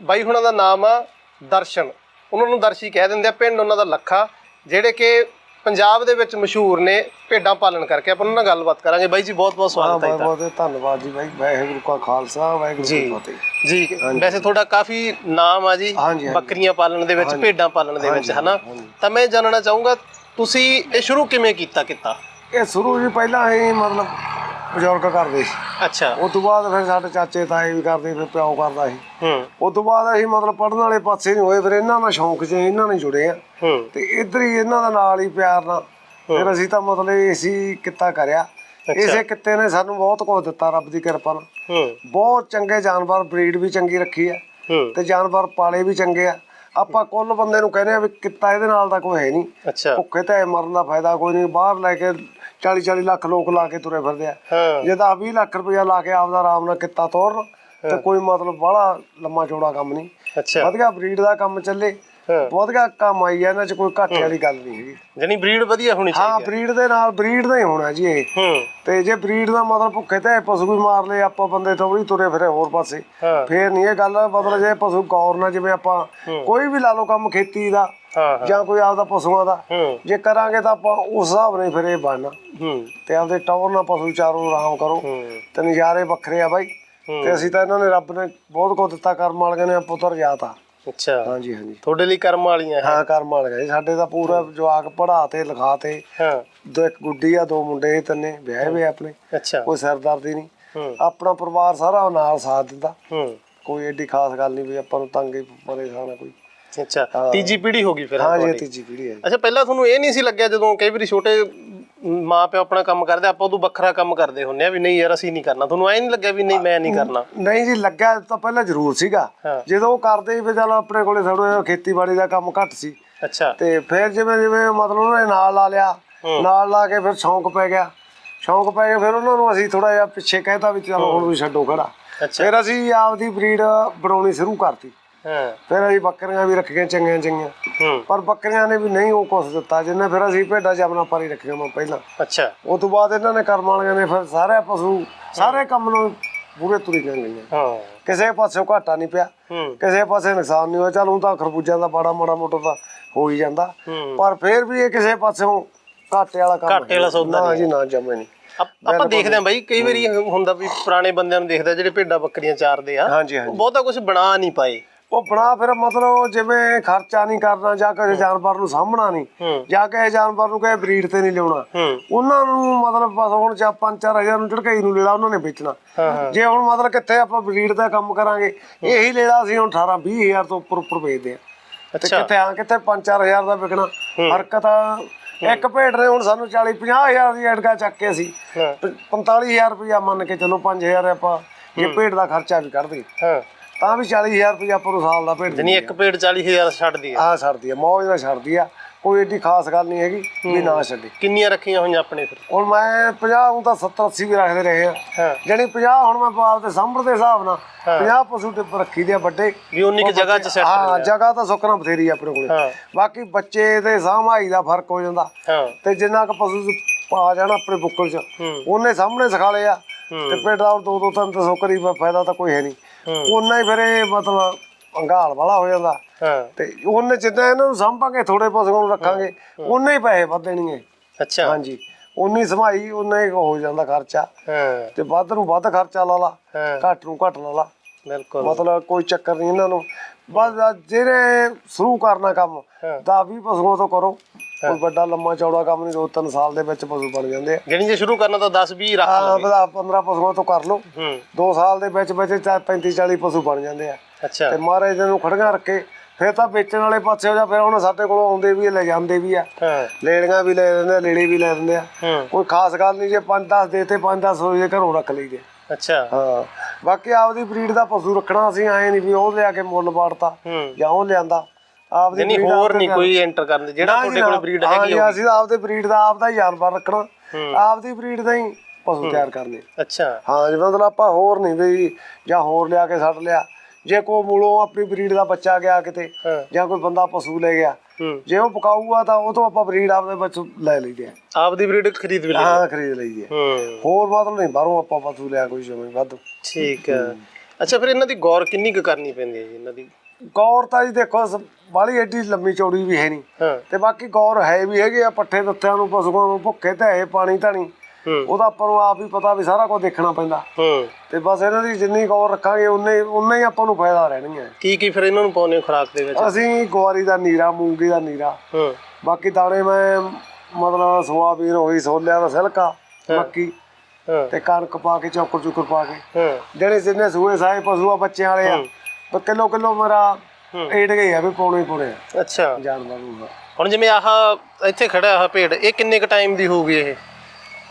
ਬਾਈ ਹੁਣਾਂ ਦਾ ਨਾਮ ਆ ਦਰਸ਼ਨ। ਉਹਨਾਂ ਨੂੰ ਦਰਸ਼ੀ ਕਹਿ ਦਿੰਦੇ ਆ, ਪਿੰਡ ਉਹਨਾਂ ਦਾ ਲੱਖਾ। ਜਿਹੜੇ ਕਿ ਪੰਜਾਬ ਦੇ ਵਿੱਚ ਮਸ਼ਹੂਰ ਨੇ ਭੇਡਾਂ ਪਾਲਣ ਕਰਕੇ ਆਪਾਂ ਉਹਨਾਂ ਨਾਲ ਗੱਲਬਾਤ ਕਰਾਂਗੇ। ਬਾਈ ਜੀ ਬਹੁਤ ਬਹੁਤ ਸਵਾਗਤ ਹੈ ਬਹੁਤ ਬਹੁਤ ਧੰਨਵਾਦ ਜੀ ਬਾਈ। ਵਾਹਿਗੁਰੂ ਕਾ ਖਾਲਸਾ ਵਾਹਿਗੁਰੂ ਜੀ। ਫਤਿਹ। ਜੀ ਵੈਸੇ ਤੁਹਾਡਾ ਕਾਫੀ ਨਾਮ ਆ ਜੀ। ਬੱਕਰੀਆਂ ਪਾਲਣ ਦੇ ਵਿੱਚ ਭੇਡਾਂ ਪਾਲਣ ਦੇ ਵਿੱਚ ਹਨਾ? ਤਾਂ ਮੈਂ ਜਾਣਨਾ ਚਾਹੂੰਗਾ ਤੁਸੀਂ ਇਹ ਸ਼ੁਰੂ ਕਿਵੇਂ ਕੀਤਾ ਕੀਤਾ? ਇਹ ਸ਼ੁਰੂ ਜੀ ਪਹਿਲਾਂ ਹੀ ਮਤਲਬ ਬਜ਼ੁਰਗ ਕਰਦੇ ਸੀ। ਅੱਛਾ। ਉਸ ਤੋਂ ਬਾਅਦ ਫਿਰ ਸਾਡੇ ਚਾਚੇ ਤਾਏ ਵੀ ਕਰਦੇ ਫਿਰ ਪਿਓ ਕਰਦਾ ਸੀ। ਹੂੰ। ਉਸ ਤੋਂ ਬਾਅਦ ਅਸੀਂ ਮਤਲਬ ਪੜਨ ਵਾਲੇ ਪਾਸੇ ਨਹੀਂ ਹੋਏ ਫਿਰ ਇਹਨਾਂ ਨਾਲ ਸ਼ੌਂਕ ਜੇ ਇਹਨਾਂ ਨੇ ਜੁੜੇ ਆ ਹੂੰ। ਤੇ ਇੱਧਰ ਹੀ ਇਹਨਾਂ ਦਾ ਨਾਲ ਹੀ ਪਿਆਰ ਨਾਲ। ਫਿਰ ਅਸੀਂ ਤਾਂ ਮਤਲਬ ਇਸੀ ਕਿੱਤਾ ਕਰਿਆ। ਇਸੇ ਕਿੱਤੇ ਨੇ ਸਾਨੂੰ ਬਹੁਤ ਕੁਝ ਦਿੱਤਾ ਰੱਬ ਦੀ ਕਿਰਪਾ ਨਾਲ। ਬਹੁਤ ਚੰਗੇ ਜਾਨਵਰ ਬਰੀਡ ਵੀ ਚੰਗੀ ਰੱਖੀ ਆ। ਤੇ ਜਾਨਵਰ ਪਾਲੇ ਵੀ ਚੰਗੇ ਆ। ਆਪਾਂ ਕੁੱਲ ਬੰਦੇ ਨੂੰ ਕਹਿੰਦੇ ਆ ਵੀ ਕਿੱਤਾ ਇਹਦੇ ਨਾਲ ਤਾਂ ਕੋਈ ਹੈ ਨਹੀਂ। ਭੁੱਖੇ ਤੇ ਮਰਨ ਦਾ ਫਾਇਦਾ ਕੋਈ ਨਹੀਂ। ਬਾਹਰ ਲੈ ਕੇ 40 40 ਲੱਖ ਲੋਕ ਲਾ ਕੇ ਤੁਰੇ ਫਿਰਦੇ ਆ। ਹਾਂ। ਜੇ ਤਾਂ 20 ਲੱਖ ਰੁਪਇਆ ਲਾ ਕੇ ਆਪਦਾ ਆਰਾਮ ਨਾਲ ਕਿੱਤਾ ਤੋਰਨ ਤੇ ਕੋਈ ਮਤਲਬ ਬੜਾ ਲੰਮਾ ਚੌੜਾ ਕੰਮ ਨਹੀਂ। ਅੱਛਾ। ਵਧੀਆ ਬਰੀਡ ਦਾ ਕੰਮ ਚੱਲੇ। ਹਾਂ। ਵਧੀਆ ਕੰਮ ਆਈ ਆ ਇਹਨਾਂ 'ਚ ਕੋਈ ਘਾਟੇ ਵਾਲੀ ਗੱਲ ਨਹੀਂ ਹੈਗੀ। ਜਾਨੀ ਬਰੀਡ ਵਧੀਆ ਹੋਣੀ ਹਾਂ ਚਾਹੀਦੀ ਬਰੀਡ ਦੇ ਨਾਲ ਬਰੀਡ ਦਾ ਹੀ ਹੋਣਾ ਜੀ ਇਹ। ਹੂੰ। ਤੇ ਜੇ ਬਰੀਡ ਦਾ ਮਤਲਬ ਭੁੱਖੇ ਤੇ ਪਸ਼ੂ ਵੀ ਮਾਰ ਲਏ ਆਪਾਂ ਬੰਦੇ ਤੋਂ ਵੀ ਤੁਰੇ ਫਿਰੇ ਹੋਰ ਪਾਸੇ। ਹਾਂ। ਫੇਰ ਨਹੀਂ ਇਹ ਗੱਲ ਮਤਲਬ ਜੇ ਪਸ਼ੂ ਗੌਰ ਨਾਲ ਜਿਵੇਂ ਆਪਾਂ ਕੋਈ ਵੀ ਲਾ ਲਓ ਕੰਮ ਖੇਤੀ ਦਾ ਹਾਂ ਹਾਂ ਜਾਂ ਕੋਈ ਆਪਦਾ ਪਸ਼ੂਆਂ ਦਾ। ਜੇ ਕਰਾਂਗੇ ਤਾਂ ਆਪਾਂ ਉਸ ਹਿਸਾਬ ਨਾਲ ਫਿਰ ਇਹ ਬਣਨਾ। ਤੇ ਆਪਦੇ ਟੌਰ ਨਾਲ ਪਸ਼ੂ ਚਾਰੋ ਆਰਾਮ ਕਰੋ। ਤੇ ਨਜ਼ਾਰੇ ਵੱਖਰੇ ਆ ਬਾਈ। ਤੇ ਅਸੀਂ ਤਾਂ ਇਹਨਾਂ ਨੇ ਰੱਬ ਨੇ ਬਹੁਤ ਕੁਝ ਦਿੱਤਾ ਕਰਮ ਵਾਲਿਆਂ ਨੇ ਪੁੱਤਰ ਜਾਤਾ। ਅੱਛਾ। ਹਾਂਜੀ ਹਾਂਜੀ। ਤੁਹਾਡੇ ਲਈ ਕਰਮ ਵਾਲੀਆਂ ਹੈ। ਹਾਂ ਕਰਮ ਵਾਲੇ ਸਾਡੇ ਤਾਂ ਪੂਰਾ ਜਵਾਕ ਪੜਾਤੇ ਲਿਖਾਤੇ। ਹਾਂ। ਦੋ ਇੱਕ ਗੁੱਡੀ ਆ ਦੋ ਮੁੰਡੇ ਤਿੰਨੇ ਵਿਆਹੇ ਵੇ ਆਪਣੇ। ਅੱਛਾ। ਕੋਈ ਸਰਦਰਦੀ ਨਹੀਂ। ਆਪਣਾ ਪਰਿਵਾਰ ਸਾਰਾ ਨਾਲ ਸਾਥ ਦਿੰਦਾ। ਹੂੰ। ਕੋਈ ਏਡੀ ਖਾਸ ਗੱਲ ਨਹੀਂ ਵੀ ਆਪਾਂ ਨੂੰ ਤੰਗ ਪਰੇਸ਼ਾਨ ਕੋਈ। ਅੱਛਾ ਤੀਜੀ ਪੀੜ੍ਹੀ ਹੋ ਗਈ ਫਿਰ ਹਾਂ ਜੀ ਇਹ ਤੁਹਾਡੀ। ਤੀਜੀ ਪੀੜ੍ਹੀ ਹੈ ਜੀ। ਅੱਛਾ ਪਹਿਲਾਂ ਤੁਹਾਨੂੰ ਇਹ ਨਹੀਂ ਸੀ ਲੱਗਿਆ ਜਦੋਂ ਕਈ ਵਾਰੀ ਛੋਟੇ ਮਾਂ ਪਿਓ ਆਪਣਾ ਕੰਮ ਕਰਦੇ ਆਪਾਂ ਉਦੋਂ ਵੱਖਰਾ ਕੰਮ ਕਰਦੇ ਹੁੰਨੇ ਆ ਵੀ ਨਹੀਂ ਯਾਰ ਅਸੀਂ ਨਹੀਂ ਕਰਨਾ। ਤੁਹਾਨੂੰ ਐ ਨਹੀਂ ਲੱਗਿਆ ਵੀ ਨਹੀਂ ਮੈਂ ਨਹੀਂ ਕਰਨਾ? ਨਹੀਂ ਜੀ ਲੱਗਿਆ ਤਾਂ ਪਹਿਲਾਂ ਜ਼ਰੂਰ ਸੀਗਾ। ਹਾਂ। ਜਦੋਂ ਉਹ ਕਰਦੇ ਵੀ ਚੱਲ ਆਪਣੇ ਕੋਲੇ ਥੋੜਾ ਖੇਤੀਬਾੜੀ ਦਾ ਕੰਮ ਘੱਟ ਸੀ। ਅੱਛਾ। ਤੇ ਫਿਰ ਜਿਵੇਂ ਜਿਵੇਂ ਮਤਲਬ ਉਹਨਾਂ ਨੇ ਨਾਲ ਲਾ ਲਿਆ ਨਾਲ ਲਾ ਕੇ ਫਿਰ ਸ਼ੌਂਕ ਪੈ ਗਿਆ। ਸ਼ੌਂਕ ਪੈ ਗਿਆ ਫਿਰ ਉਹਨਾਂ ਨੂੰ ਅਸੀਂ ਥੋੜਾ ਜਿਹਾ ਪਿੱਛੇ ਕਹਿਤਾ ਵੀ ਚਲੋ ਹੁਣ ਵੀ ਛੱਡੋ ਖੜਾ। ਅੱਛਾ। ਫਿਰ ਅਸੀਂ ਆਪਦੀ ਬਰੀਡ ਬਣਾਉਣੀ ਸ਼ੁਰੂ ਕਰਤੀ। ਹਾਂ। ਫਿਰ ਅਸੀਂ ਬੱਕਰੀਆਂ ਵੀ ਰੱਖੀਆਂ ਚੰਗੀਆਂ ਚੰਗੀਆਂ। ਹੂੰ। ਪਰ ਬੱਕਰੀਆਂ ਨੇ ਵੀ ਨਹੀਂ ਉਹ ਕੁਛ ਦਿੱਤਾ ਜਿੰਨੇ ਫਿਰ ਅਸੀਂ ਭੇਡਾਂ ਆਪਣਾ ਪਾਰੀ ਰੱਖੀਆਂ ਮੈਂ ਪਹਿਲਾਂ। ਅੱਛਾ। ਉਸ ਤੋਂ ਬਾਅਦ ਇਹਨਾਂ ਨੇ ਕਰਮ ਵਾਲੀਆਂ ਨੇ ਫਿਰ ਸਾਰੇ ਪਸ਼ੂ ਸਾਰੇ ਕੰਮ ਨੂੰ ਪੂਰੇ ਤੁਰੀ ਗਈਆਂ। ਹਾਂ। ਕਿਸੇ ਪਾਸੇ ਘਾਟਾ ਨਹੀਂ ਪਿਆ। ਕਿਸੇ ਪਾਸੇ ਨੁਕਸਾਨ ਨਹੀਂ ਹੋਇਆ। ਚਲ ਹੁਣ ਤਾਂ ਖਰਬੂਜਿਆਂ ਦਾ ਬਾੜਾ ਮਾੜਾ ਮੋਟਾ ਤਾਂ ਹੋ ਹੀ ਜਾਂਦਾ। ਪਰ ਫਿਰ ਵੀ ਇਹ ਕਿਸੇ ਪਾਸਿਓਂ ਘਾਟੇ ਵਾਲਾ ਕੰਮ ਘਾਟੇ ਵਾਲਾ ਸੌਦਾ ਨਾ ਜੀ ਨਾ ਜਮੇ ਨਹੀਂ। ਆਪ- ਦੇਖਦੇ ਹਾਂ ਬਾਈ ਕਈ ਵਾਰੀ ਹੁੰਦਾ ਵੀ ਪੁਰਾਣੇ ਬੰਦਿਆਂ ਨੂੰ ਦੇਖਦਾ ਜਿਹੜੇ ਭੇਡਾਂ ਬੱਕਰੀਆਂ ਚਾਰਦੇ ਆ। ਉਹ ਬਹੁਤਾ ਕੁਝ ਬਣਾ ਨਹੀਂ ਪਾਏ। ਉਹ ਬਣਾ ਫਿਰ ਮਤਲਬ ਜਿਵੇਂ ਖਰਚਾ ਨਹੀਂ ਕਰਨਾ ਜਾਂ ਕਿਸੇ ਜਾਨਵਰ ਨੂੰ ਸਾਂਭਣਾ ਨਹੀਂ ਜਾਂ ਕਿਸੇ ਜਾਨਵਰ ਨੂੰ ਕਿਸੇ ਬਰੀਡ ਤੇ ਨਹੀਂ ਲਿਆਉਣਾ। ਉਹਨਾਂ ਨੂੰ ਮਤਲਬ ਬਸ ਹੁਣ ਚਾ 5-4000 ਨੂੰ ਝੜਕਾਈ ਨੂੰ ਲੈਣਾ ਉਹਨਾਂ ਨੇ ਵੇਚਣਾ। ਜੇ ਹੁਣ ਮਤਲਬ ਕਿੱਥੇ ਆਪਾਂ ਬਰੀਡ ਦਾ ਕੰਮ ਕਰਾਂਗੇ ਇਹੀ ਲੈਣਾ ਅਸੀਂ ਹੁਣ 18-20000 ਤੋਂ ਉੱਪਰ ਉੱਪਰ ਵੇਚਦੇ ਆ ਤੇ ਕਿੱਥੇ ਆ ਕਿੱਥੇ 5-4000 ਦਾ ਵਿਕਣਾ। ਹਰਕਤ ਆ, ਇੱਕ ਭੇਡ ਨੇ ਹੁਣ ਸਾਨੂੰ 40-50000 ਦੀ ਐਡਗਾ ਚੱਕ ਕੇ ਅਸੀਂ ਹਾਂ। 45000 ਰੁਪਇਆ ਮੰਨ ਕੇ ਚਲੋ 5000 ਆਪਾਂ ਜੇ ਭੇਡ ਦਾ ਖਰਚਾ ਵੀ ਦਈਏ। ਹਾਂ। ਤਾਂ ਵੀ 40000 ਰੁਪਇਆ ਆਪਾਂ ਨੂੰ ਸਾਲ ਦਾ ਭੇਡ ਜਨੀ ਇੱਕ ਭੇਡ 40000 ਛੱਡਦੀ ਆ। ਆ ਛੱਡਦੀ ਆ ਮੌਜ ਨਾਲ ਛੱਡਦੀ ਆ। ਕੋਈ ਏਡੀ ਖਾਸ ਗੱਲ ਨਹੀਂ ਹੈਗੀ ਵੀ ਨਾ ਛੱਡੇ। ਕਿੰਨੀਆਂ ਰੱਖੀਆਂ ਹੋਈਆਂ ਆਪਣੇ ਫਿਰ? ਹੁਣ ਮੈਂ 50 ਹੁਣ ਤਾਂ 70 80 ਵੀ ਰੱਖਦੇ ਰਹੇ ਆ। ਹਾਂ। ਜਾਣੀ 50 ਹੁਣ ਮੈਂ ਬਾਪ ਦੇ ਸਾਂਭਣ ਦੇ ਹਿਸਾਬ ਨਾਲ 50 ਪਸ਼ੂ ਤੇ ਰੱਖੀ ਦੇ ਆ ਵੱਡੇ। ਵੀ ਉਨੀ ਕੁ ਜਗ੍ਹਾ 'ਚ ਸੈੱਟ ਹਾਂ ਜਗ੍ਹਾ ਤਾਂ ਸੁੱਕਣਾ ਬਥੇਰੀ ਆ ਆਪਣੇ ਕੋਲੇ। ਹਾਂ। ਬਾਕੀ ਬੱਚੇ ਤੇ ਸਾਂਭਾਈ ਦਾ ਫ਼ਰਕ ਹੋ ਜਾਂਦਾ। ਹਾਂ। ਤੇ ਜਿੰਨਾ ਕੁ ਪਸ਼ੂ ਚ ਪਾ ਜਾਣਾ ਆਪਣੇ ਬੁੱਕਲ ਚ ਹੂੰ। ਉਹਨੇ ਸਾਹਮਣੇ ਸਿਖਾ ਲਿਆ ਹੂੰ। ਤੇ ਪੇਟਾ ਦੋ ਦੋ ਤਿੰਨ ਤਿੰਨ ਸੌ ਕਰੀ ਫਾਇਦਾ ਤਾਂ ਕੋਈ ਹੈ ਨਹੀਂ। ਹੂੰ ਉਹਨਾਂ ਹੀ ਫਿਰ ਇਹ ਮਤਲਬ ਅੰਗਾਲ ਵਾਲਾ ਹੋ ਜਾਂਦਾ। ਤੇ ਉਹਨੇ ਜਿੱਦਾਂ ਇਹਨਾਂ ਨੂੰ ਸਾਂਭਾਂਗੇ ਥੋੜੇ ਪਸ਼ੂਆਂ ਨੂੰ ਰੱਖਾਂਗੇ ਉਹਨੇ ਹੀ। ਪੈਸੇ ਵਧਣਗੇ ਅੱਛਾ। ਹਾਂਜੀ। ਉਨੀ ਸਮਾਈ ਉਨਾ ਹੀ ਹੋ ਜਾਂਦਾ ਖਰਚਾ। ਤੇ ਵੱਧ ਨੂੰ ਵੱਧ ਖਰਚਾ ਲਾ ਲਾ ਘੱਟ ਨੂੰ ਘੱਟ ਲਾ ਲਾ। ਬਿਲਕੁਲ। ਮਤਲਬ ਕੋਈ ਚੱਕਰ ਨਹੀਂ ਇਹਨਾਂ ਨੂੰ। ਬਸ ਜਿਹੜੇ ਸ਼ੁਰੂ ਕਰਨਾ ਕੰਮ ਹਾਂ। ਦਾ ਵੀ ਪਸ਼ੂਆਂ ਤੋਂ ਕਰੋ। ਕੋਈ ਵੱਡਾ ਲੰਮਾ ਚੌੜਾ ਕੰਮ ਨਹੀਂ ਦੋ ਤਿੰਨ ਸਾਲ ਦੇ ਵਿੱਚ ਪਸ਼ੂ ਬਣ ਜਾਂਦੇ ਆ। ਜਣੀ ਜੇ ਸ਼ੁਰੂ ਕਰਨਾ ਤਾਂ 10 20 ਰੱਖ ਲਓ 15 ਪਸ਼ੂਆਂ ਤੋਂ ਕਰ ਲਓ। ਹੂੰ। ਦੋ ਸਾਲ ਦੇ ਵਿੱਚ ਵਿੱਚ 35 40 ਪਸ਼ੂ ਬਣ ਜਾਂਦੇ ਆ। ਅੱਛਾ। ਤੇ ਮਹਾਰਾਜ ਨੂੰ ਖੜੀਆਂ ਰੱਖੇ ਫਿਰ ਤਾਂ ਵੇਚਣ ਵਾਲੇ ਪਾਸੇ ਹੋ ਜਾ ਫਿਰ ਹੁਣ ਸਾਡੇ ਕੋਲ ਆਉਂਦੇ ਵੀ ਲੈ ਜਾਂਦੇ ਵੀ ਆ। ਹਾਂ। ਲੇੜੀਆਂ ਵੀ ਲੈ ਲੈਂਦੇ ਆ ਲੇੜੇ ਵੀ ਲੈ ਲੈਂਦੇ ਆ। ਹੂੰ। ਕੋਈ ਖਾਸ ਗੱਲ ਨਹੀਂ ਜੇ 5-10 ਦੇਤੇ 5-10 ਹੋਏ ਜੇ ਘਰੋਂ ਰੱਖ ਲਈਦੇ। ਅੱਛਾ। ਹਾਂ। ਬਾਕੀ ਆਪਦੀ ਬਰੀਡ ਦਾ ਪਸ਼ੂ ਰੱਖਣਾ ਅਸੀਂ ਆਏ ਨਹੀਂ ਵੀ ਉਹ ਲਿਆ ਕੇ ਮੁੱਲ ਬਾੜਤਾ ਹੂੰ। ਜਾਂ ਉਹ ਲਿਆਂਦਾ। ਆਪਦੀ breed ਹੋਰ ਆਪਦੇ ਨਹੀਂ ਕੋਈ ਐਂਟਰ ਕਰਨ ਜਿਹੜਾ ਨਾ ਜੀ ਤੁਹਾਡੇ ਕੋਲ ਨਾ। ਬਰੀਡ ਹਾਂ ਹੈਗੀ ਜੀ, ਆ ਅਸੀਂ ਤਾਂ ਆਪਦੇ ਬਰੀਡ ਦਾ ਆਪਦਾ ਹੀ ਜਾਨਵਰ ਰੱਖਣਾ। ਆਪਦੀ ਬਰੀਡ ਦਾ ਹੀ ਪਸ਼ੂ ਤਿਆਰ ਕਰਨੇ। ਅੱਛਾ। ਹਾਂ ਜਿਵੇਂ ਮਤਲਬ ਆਪਾਂ ਹੋਰ ਨਹੀਂ ਵੀ ਜਾਂ ਹੋਰ ਲਿਆ ਕੇ ਛੱਡ ਲਿਆ। ਜੇ ਕੋ ਮੂਲੋਂ ਆਪਣੀ ਬਰੀਡ ਦਾ ਬੱਚਾ ਗਿਆ ਕਿਤੇ ਹਾਂ। ਜਾਂ ਕੋਈ ਬੰਦਾ ਪਸ਼ੂ ਲੈ ਗਿਆ ਹੂੰ। ਜੇ ਉਹ ਪਕਾਊਗਾ ਤਾਂ ਉਹ ਤੋਂ ਆਪਾਂ ਬਰੀਡ ਆਪਦੇ ਬੱਚੂ ਲੈ ਲਈਦੇ ਆ। ਆਪਦੀ ਬਰੀਡ ਖਰੀਦ ਵੀ ਲਈ ਹਾਂ ਖਰੀਦ ਲਈਦੀ ਹੂੰ। ਹੋਰ ਮਤਲਬ ਨਹੀਂ ਬਾਹਰੋਂ ਆਪਾਂ ਪਸ਼ੂ ਲਿਆ ਕੋਈ ਜਿਵੇਂ ਵੱਧ। ਠੀਕ ਹੈ। ਅੱਛਾ ਫਿਰ ਇਹਨਾਂ ਦੀ ਗੌਰ ਕਿੰਨੀ ਕੁ ਕਰਨੀ ਪੈਂਦੀ ਹੈ ਜੀ ਇਹਨਾਂ ਦੀ? ਗੌਰ ਤਾਂ ਜੀ ਦੇਖੋ ਬਾਲੀ ਐਡੀ ਲੰਮੀ ਚੌੜੀ ਵੀ ਹੈ ਨਹੀਂ। ਤੇ ਬਾਕੀ ਗੌਰ ਹੈ ਵੀ ਹੈਗੇ ਆ ਪੱਠੇ ਦੱਤਿਆਂ ਨੂੰ ਪਸ਼ੂਆਂ ਨੂੰ ਭੁੱਖੇ ਤੇ ਹੈ। ਪਾਣੀ ਧਾਣੀ ਉਹਦਾ ਆਪਾਂ ਨੂੰ ਆਪ ਹੀ ਪਤਾ ਵੀ ਸਾਰਾ ਕੁਝ ਦੇਖਣਾ ਪੈਂਦਾ। ਤੇ ਬਸ ਇਹਨਾਂ ਦੀ ਜਿੰਨੀ ਗੌਰ ਰੱਖਾਂਗੇ ਉਨੇ ਉਨਾ ਹੀ ਆਪਾਂ ਨੂੰ ਫਾਇਦਾ ਰਹਿਣਗੇ ਕੀ ਕੀ ਫਿਰ ਇਹਨਾਂ ਨੂੰ ਪਾਉਨੇ ਖੁਰਾਕ ਦੇ ਵਿੱਚ? ਅਸੀਂ ਗਵਾਰੀ ਦਾ ਨੀਰਾ ਮੂੰਗੀ ਦਾ ਨੀਰਾ। ਬਾਕੀ ਦਾਣੇ ਮੈਂ ਮਤਲਬ ਸੋਆਬੀਨ ਹੋਈ ਛੋਲਿਆਂ ਦਾ ਸਿਲਕਾ ਮੱਕੀ ਤੇ ਕਣਕ ਪਾ ਕੇ ਚੌਕਰ ਚੁੱਕਰ ਪਾ ਕੇ। ਜਿਹੜੇ ਜਿੰਨੇ ਸੂਏ ਸਾਏ ਪਸ਼ੂ ਆ ਬੱਚਿਆਂ ਵਾਲੇ ਆ ਕਿਲੋ ਕਿਲੋ ਮੇਰਾ। ਏਡ ਗਏ ਆ ਵੀ ਪੌਣੇ ਪੌਣੇ ਆ। ਅੱਛਾ। ਜਾਨਵਰ ਨੂੰ ਹੁਣ ਜਿਵੇਂ ਆਹ ਇੱਥੇ ਖੜਾ ਆਹ ਭੇਡ ਇਹ ਕਿੰਨੇ ਕ ਟਾਈਮ ਦੀ ਹੋਊਗੀ ਇਹ?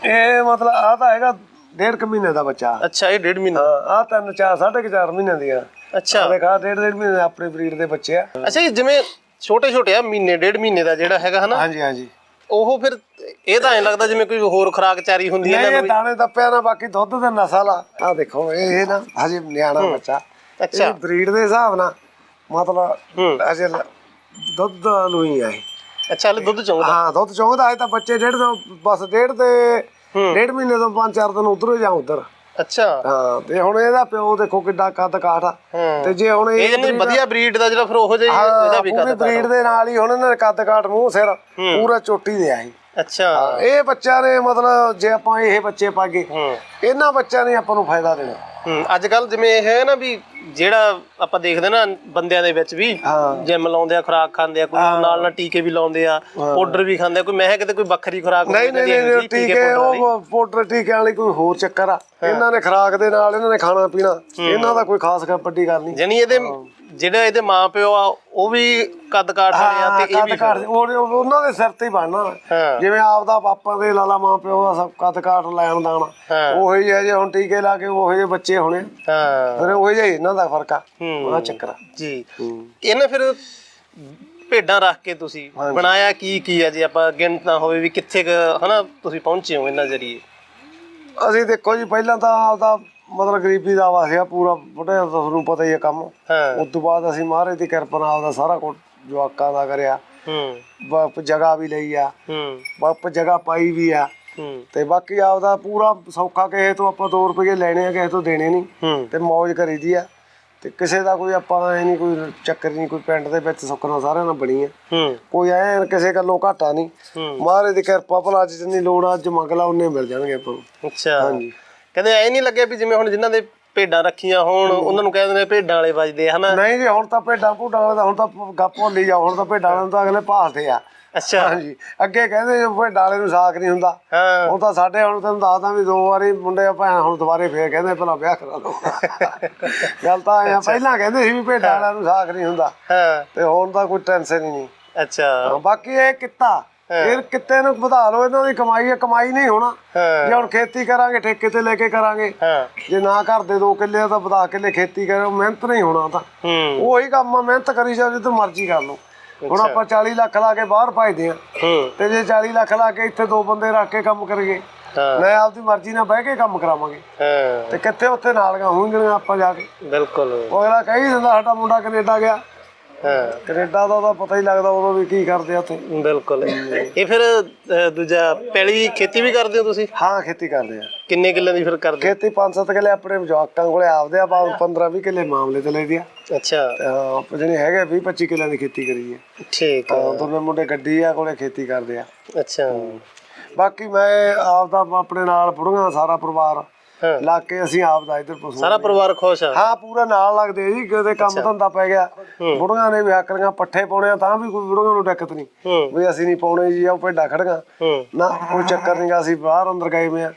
ਇਹ ਮਤਲਬ ਆ ਤਾਂ ਹੈਗਾ ਡੇਢ ਕੁ ਮਹੀਨੇ ਦਾ ਬੱਚਾ। ਅੱਛਾ ਇਹ ਡੇਢ ਮਹੀਨਾ। ਆ ਤਿੰਨ ਚਾਰ ਸਾਢੇ ਕੁ ਚਾਰ ਮਹੀਨੇ ਦੀਆਂ। ਅੱਛਾ। ਦੇਖਾ ਡੇਢ ਡੇਢ ਮਹੀਨੇ ਦੇ ਆਪਣੇ ਬਰੀਡ ਦੇ ਬੱਚੇ ਆ। ਅੱਛਾ ਇਹ ਜਿਵੇਂ ਛੋਟੇ ਛੋਟੇ ਆ ਮਹੀਨੇ ਡੇਢ ਮਹੀਨੇ ਦਾ ਜਿਹੜਾ ਹੈਗਾ ਹਨਾ? ਹਾਂਜੀ ਹਾਂਜੀ। ਉਹ ਫਿਰ ਇਹ ਤਾਂ ਐਂ ਲੱਗਦਾ ਜਿਵੇਂ ਕੋਈ ਹੋਰ ਖੁਰਾਕ ਚਾਰੀ ਹੁੰਦੀ ਹੈ ਇਹਨਾਂ ਇਹ ਦਾਣੇ ਦੱਪਿਆ ਨਾ ਬਾਕੀ ਦੁੱਧ ਦੇ ਨਸਲ ਆ ਆ ਦੇਖੋ ਇਹ ਨਾ ਹਜੇ ਨਿਆਣਾ ਬੱਚਾ। ਅੱਛਾ। ਬਰੀਡ ਦੇ ਹਿਸਾਬ ਨਾਲ ਮਤਲਬ ਹੂੰ। ਅਜੇ ਦੁੱਧ ਲੂਈ ਇਹ। ਅੱਛਾ ਹਲੇ ਦੁੱਧ ਚੋਂਦਾ? ਹਾਂ ਦੁੱਧ ਚੋਂਦਾ ਅਜੇ ਤਾਂ ਬੱਚੇ ਡੇਢ ਤੋਂ ਬਸ ਡੇਢ ਤੇ ਹੂੰ। ਡੇਢ ਮਹੀਨੇ ਤੋਂ ਪੰਜ ਚਾਰ ਦਿਨ ਉਧਰੋਂ ਜਾਂ ਉਧਰ। ਅੱਛਾ। ਹਾਂ ਤੇ ਹੁਣ ਇਹਦਾ ਪਿਓ ਦੇਖੋ ਕਿੱਡਾ ਕੱਦ ਕਾਠ ਆ। ਹਾਂ। ਤੇ ਜੇ ਹੁਣ ਇਹ ਇਹ ਜਣੀ ਵਧੀਆ ਬਰੀਡ ਦਾ ਜਿਹੜਾ ਫਿਰ ਉਹੋ ਜਿਹਾ ਹੀ ਇਹਦਾ ਵੀ ਕਰਦਾ ਬਰੀਡ ਦੇ ਨਾਲ ਹੀ ਹੁਣ ਇਹਨਾਂ ਨੇ ਕੱਦ ਕਾਠ ਮੂੰਹ ਸਿਰ ਪੂਰਾ ਚੋਟੀ ਦੇ ਆਈ ਅੱਛਾ। ਇਹ ਬੱਚਿਆਂ ਨੇ ਮਤਲਬ ਜੇ ਆਪਾਂ ਇਹ ਬੱਚੇ ਪਾਗੇ ਹੂੰ। ਇਹਨਾਂ ਬੱਚਿਆਂ ਨੇ ਆਪਾਂ ਨੂੰ ਫਾਇਦਾ ਦੇਣਾ। ਹੂੰ ਅੱਜ ਕੱਲ ਜਿਵੇਂ ਇਹ ਹੈ ਨਾ ਵੀ ਜਿਹੜਾ ਆਪਾਂ ਦੇਖਦੇ ਨਾ ਬੰਦਿਆਂ ਦੇ ਵਿੱਚ ਵੀ। ਜਿਮ ਲਾਉਂਦੇ ਆ ਖੁਰਾਕ ਖਾਂਦੇ ਆ ਕੋਈ ਨਾਲ ਨਾਲ ਟੀਕੇ ਵੀ ਲਾਉਂਦੇ ਆ ਪਾਊਡਰ ਵੀ ਖਾਂਦੇ ਆ ਕੋਈ ਮੈਂ ਕਿਤੇ ਕੋਈ ਵੱਖਰੀ ਖੁਰਾਕ ਨਹੀਂ ਨਹੀਂ ਨਹੀਂ ਟੀਕੇ। ਉਹ ਪਾਊਡਰ ਟੀਕੇ ਵਾਲੀ ਕੋਈ ਹੋਰ ਚੱਕਰ ਆ। ਇਹਨਾਂ ਨੇ ਖਰਾਕ ਦੇ ਨਾਲ ਇਹਨਾਂ ਨੇ ਖਾਣਾ ਪੀਣਾ। ਇਹਨਾਂ ਦਾ ਕੋਈ ਖਾਸ ਕਰ ਵੱਡੀ ਗੱਲ ਨਹੀਂ। ਜਾਣੀ ਇਹਦੇ ਜਿਹੜਾ ਇਹਦੇ ਮਾਪਿਓ ਆ ਉਹ ਵੀ ਕੱਦ ਵਾਲੇ ਆ ਤੇ ਇਹ ਕੱਦ ਵੀ ਉਹ- ਉਹਨਾਂ ਦੇ ਸਿਰ ਤੇ ਹੀ ਬਣਨਾ। ਹਾਂ। ਜਿਵੇਂ ਆਪਦਾ ਪਾਪਾ ਦੇ ਲਾਲਾ ਮਾਂ ਪਿਓ ਦਾ ਸਭ ਕੱਦ ਕਾਠ ਲੈਣ ਦਾਣਾ। ਹਾਂ। ਉਹੀ ਜਿਹੇ ਜੇ ਹੁਣ ਟੀਕੇ ਲਾ ਕੇ ਉਹੋ ਜਿਹੇ ਬੱਚੇ ਹੋਣੇ। ਹਾਂ। ਫਿਰ ਉਹੀ ਜਿਹਾ ਹੀ ਇਹਨਾਂ ਦਾ ਫ਼ਰਕ ਆ। ਹੂੰ। ਉਹਦਾ ਚੱਕਰ ਆ। ਜੀ। ਹੂੰ। ਇਹਨੇ ਫਿਰ ਭੇਡਾਂ ਰੱਖ ਕੇ ਤੁਸੀਂ। ਬਣਾਇਆ ਕੀ ਕੀ ਹੈ ਜੇ ਆਪਾਂ ਗਿਣਤਾ ਹੋਵੇ ਵੀ ਕਿੱਥੇ ਹਨਾ ਤੁਸੀਂ ਪਹੁੰਚੇ ਹੋ ਇਹਨਾਂ ਜਰੀਏ? ਅਸੀਂ ਦੇਖੋ ਜੀ ਪਹਿਲਾਂ ਤਾਂ ਆਪਦਾ ਮਤਲਬ ਗਰੀਬੀ ਦਾ ਵਾਸਿਆ ਪੂਰਾ ਬੁੱਢੇ ਦਾ ਤੁਹਾਨੂੰ ਪਤਾ ਹੀ ਹੈ ਕੰਮ। ਹਾਂ। ਉਸ ਤੋਂ ਬਾਅਦ ਅਸੀਂ ਮਹਾਰਾਜ ਦੀ ਕਿਰਪਾ ਨਾਲ ਆਪਦਾ ਸਾਰਾ ਕੁਝ ਜਵਾਕਾਂ ਦਾ ਕਰਿਆ। ਹੂੰ। ਬਾਪ ਜਗ੍ਹਾ ਵੀ ਲਈ ਆ। ਹੂੰ। ਬਾਪ ਜਗ੍ਹਾ ਪਾਈ ਵੀ ਆ। ਹੂੰ। ਤੇ ਬਾਕੀ ਆਪਦਾ ਪੂਰਾ ਸੌਖਾ ਕਿਸੇ ਤੋਂ ਆਪਾਂ 2 ਰੁਪਏ ਲੈਣੇ ਆ ਕਿਸੇ ਤੋਂ ਦੇਣੇ ਨਹੀਂ। ਤੇ ਮौज ਕਰੀਦੀ ਆ। ਤੇ ਕਿਸੇ ਦਾ ਕੋਈ ਆਪਾਂ ਐ ਨਹੀਂ ਕੋਈ ਚੱਕਰ ਨਹੀਂ ਕੋਈ ਪਿੰਡ ਦੇ ਵਿੱਚ ਸੁੱਕਣਾ ਸਾਰਿਆਂ ਨਾਲ ਬਣੀ ਆ। ਹੂੰ। ਕੋਈ ਐ ਕਿਸੇ ਗੱਲੋਂ ਘਾਟਾ ਨਹੀਂ। ਮਹਾਰਾਜ ਦੀ ਕਿਰਪਾ ਭਲਾ ਜਿੰਨੀ ਲੋੜ ਆ ਅੱਜ ਮੰਗ ਲਾ ਉਹਨੇ ਮਿਲ ਜਾਣਗੇ ਆਪਾਂ ਨੂੰ। ਅੱਛਾ। ਹਾਂਜੀ। ਕਹਿੰਦੇ ਐ ਨਹੀਂ ਲੱਗਿਆ ਵੀ ਜਿਵੇਂ ਹੁਣ ਜਿਨ੍ਹਾਂ ਦੇ ਭੇਡਾਂ ਰੱਖੀਆਂ ਹੋਣ ਉਹਨਾਂ ਨੂੰ ਕਹਿੰਦੇ ਨੇ ਭੇਡਾਂ ਵਾਲੇ ਵੱਜਦੇ ਆ, ਹਨਾ? ਨਹੀਂ ਜੀ ਹੁਣ ਤਾਂ ਭੇਡਾਂ ਭੂਡਾਂ ਵਾਲੇ ਹੁਣ ਤਾਂ ਗੱਪ ਭੁੱਲ ਹੀ ਜਾ ਹੁਣ ਤਾਂ ਭੇਡਾਂ ਵਾਲੇ ਨੂੰ ਤਾਂ ਅਗਲੇ ਭਾਲਦੇ ਆ। ਅੱਛਾ। ਹਾਂਜੀ। ਅੱਗੇ ਕਹਿੰਦੇ ਜੇ ਭੇਡਾਂ ਵਾਲੇ ਨੂੰ ਸਾਕ ਨਹੀਂ ਹੁੰਦਾ ਹਾਂ। ਹੁਣ ਤਾਂ ਸਾਡੇ ਹੁਣ ਤੈਨੂੰ ਦੱਸਦਾ ਵੀ ਦੋ ਵਾਰੀ ਮੁੰਡੇ ਭੈਣ ਹੁਣ ਦੁਬਾਰੇ ਫੇਰ ਕਹਿੰਦੇ ਪਹਿਲਾਂ ਵਿਆਹ ਕਰਾ ਲਓ। ਗੱਲ ਤਾਂ ਆਇਆ ਪਹਿਲਾਂ ਕਹਿੰਦੇ ਸੀ ਵੀ ਭੇਡਾਂ ਵਾਲਿਆਂ ਨੂੰ ਸਾਕ ਨਹੀਂ ਹੁੰਦਾ। ਹਾਂ। ਤੇ ਹੁਣ ਤਾਂ ਕੋਈ ਟੈਨਸ਼ਨ ਹੀ ਨਹੀਂ। ਅੱਛਾ। ਬਾਕੀ ਇਹ ਕਿੱਤਾ ਇਹ ਕਿੱਤੇ ਨੂੰ ਵਧਾ ਲਓ ਇਹਨਾਂ ਦੀ ਕਮਾਈ ਹੈ ਕਮਾਈ ਨਹੀਂ ਹੋਣਾ। ਜੇ ਹੁਣ ਖੇਤੀ ਕਰਾਂਗੇ ਠੇਕੇ ਤੇ ਲੈ ਕੇ ਕਰਾਂਗੇ। ਜੇ ਨਾ ਘਰ ਦੇ ਕਿੱਲੇ ਤਾਂ ਵਧਾ ਕਿੱਲੇ ਖੇਤੀ ਕਰਾਂ ਮਿਹਨਤ ਨਹੀਂ ਹੋਣਾ ਤਾਂ। ਹੂੰ। ਉਹੀ ਕੰਮ ਆ ਮਿਹਨਤ ਕਰੀ ਜਾਓ ਜਿੱਦ ਮਰਜ਼ੀ ਕਰ ਲਓ। ਹੁਣ ਆਪਾਂ 40 ਲੱਖ ਲਾ ਕੇ ਬਾਹਰ ਭਜਦੇ ਆ ਤੇ ਜੇ 40 ਲੱਖ ਲਾ ਕੇ ਇੱਥੇ ਦੋ ਬੰਦੇ ਰੱਖ ਕੇ ਕੰਮ ਕਰੀਏ ਮੈਂ ਆਪਦੀ ਮਰਜ਼ੀ ਨਾਲ ਬਹਿ ਕੇ ਕੰਮ ਕਰਾਵਾਂਗੇ। ਤੇ ਕਿੱਥੇ ਉੱਥੇ ਨਾਲੀਆਂ ਹੋਣਗੀਆਂ ਆਪਾਂ ਜਾ ਕੇ। ਬਿਲਕੁਲ। ਉਹ ਅਗਲਾ ਕਹੀ ਦਿੰਦਾ ਸਾਡਾ ਮੁੰਡਾ ਕੈਨੇਡਾ ਗਿਆ। ਹਾਂ। ਕੈਨੇਡਾ ਦਾ ਤਾਂ ਪਤਾ ਹੀ ਲੱਗਦਾ ਉਦੋਂ ਵੀ ਕੀ ਕਰਦੇ ਆ ਉੱਥੇ। ਬਿਲਕੁਲ। ਇਹ ਫਿਰ ਅ, ਦੂਜਾ ਪਹਿਲੀ ਖੇਤੀ ਵੀ ਕਰਦੇ ਹੋ ਤੁਸੀਂ? ਹਾਂ ਖੇਤੀ ਕਰਦੇ ਆ। ਕਿੰਨੇ ਕਿੱਲਿਆਂ ਦੀ ਫਿਰ ਕਰਦੇ? ਖੇਤੀ 5-7 ਕਿੱਲੇ ਆਪਣੇ ਜਵਾਕਾਂ ਕੋਲੇ ਆਪਦੇ ਆ ਬਾਅਦ 15-20 ਕਿੱਲੇ ਮਾਮਲੇ ਤੇ ਲੈਦੀ ਆ। ਅੱਛਾ। ਅਹ ਜਿਹੜੇ ਹੈਗੇ 20-25 ਕਿੱਲਿਆਂ ਦੀ ਖੇਤੀ ਕਰੀ ਹੈ ਠੀਕ ਆ। ਤਾਂ ਦੋਨੇ ਮੁੰਡੇ ਗੱਡੀ ਆ ਕੋਲੇ ਖੇਤੀ ਕਰਦੇ ਆ। ਅੱਛਾ। ਬਾਕੀ ਮੈਂ ਆਪ ਦਾ ਆਪਣੇ ਨਾਲ ਬੁੜੀਆਂ ਸਾਰਾ ਪਰਿਵਾਰ ਹਾਂ। ਲਾ ਕੇ ਅਸੀਂ ਆਪ ਦਾ ਇੱਧਰ ਪਸ਼ੂ ਸਾਰਾ ਪਰਿਵਾਰ ਖੁਸ਼ ਆ। ਹਾਂ ਪੂਰਾ ਨਾਲ ਲੱਗਦੇ ਜੀ ਕਿਤੇ ਕੰਮ ਧੰਦਾ ਪੈ ਗਿਆ। ਬੁੜੀਆਂ ਨੇ ਵੀ ਪੱਠੇ ਪਾਉਣੇ ਆ ਤਾਂ ਵੀ ਕੋਈ ਬੁੜੀਆਂ ਨੂੰ ਦਿੱਕਤ ਨਹੀਂ। ਵੀ ਅਸੀਂ ਨਹੀਂ ਪਾਉਣੇ ਜੀ ਉਹ ਭੇਡਾਂ ਖੜੀਆਂ। ਹੂੰ। ਨਾ ਕੋਈ ਚੱਕਰ ਨਹੀਂਗਾ ਅਸੀਂ ਬਾਹਰ ਅੰਦਰ ਗਏ ਹੋਏ ਆ।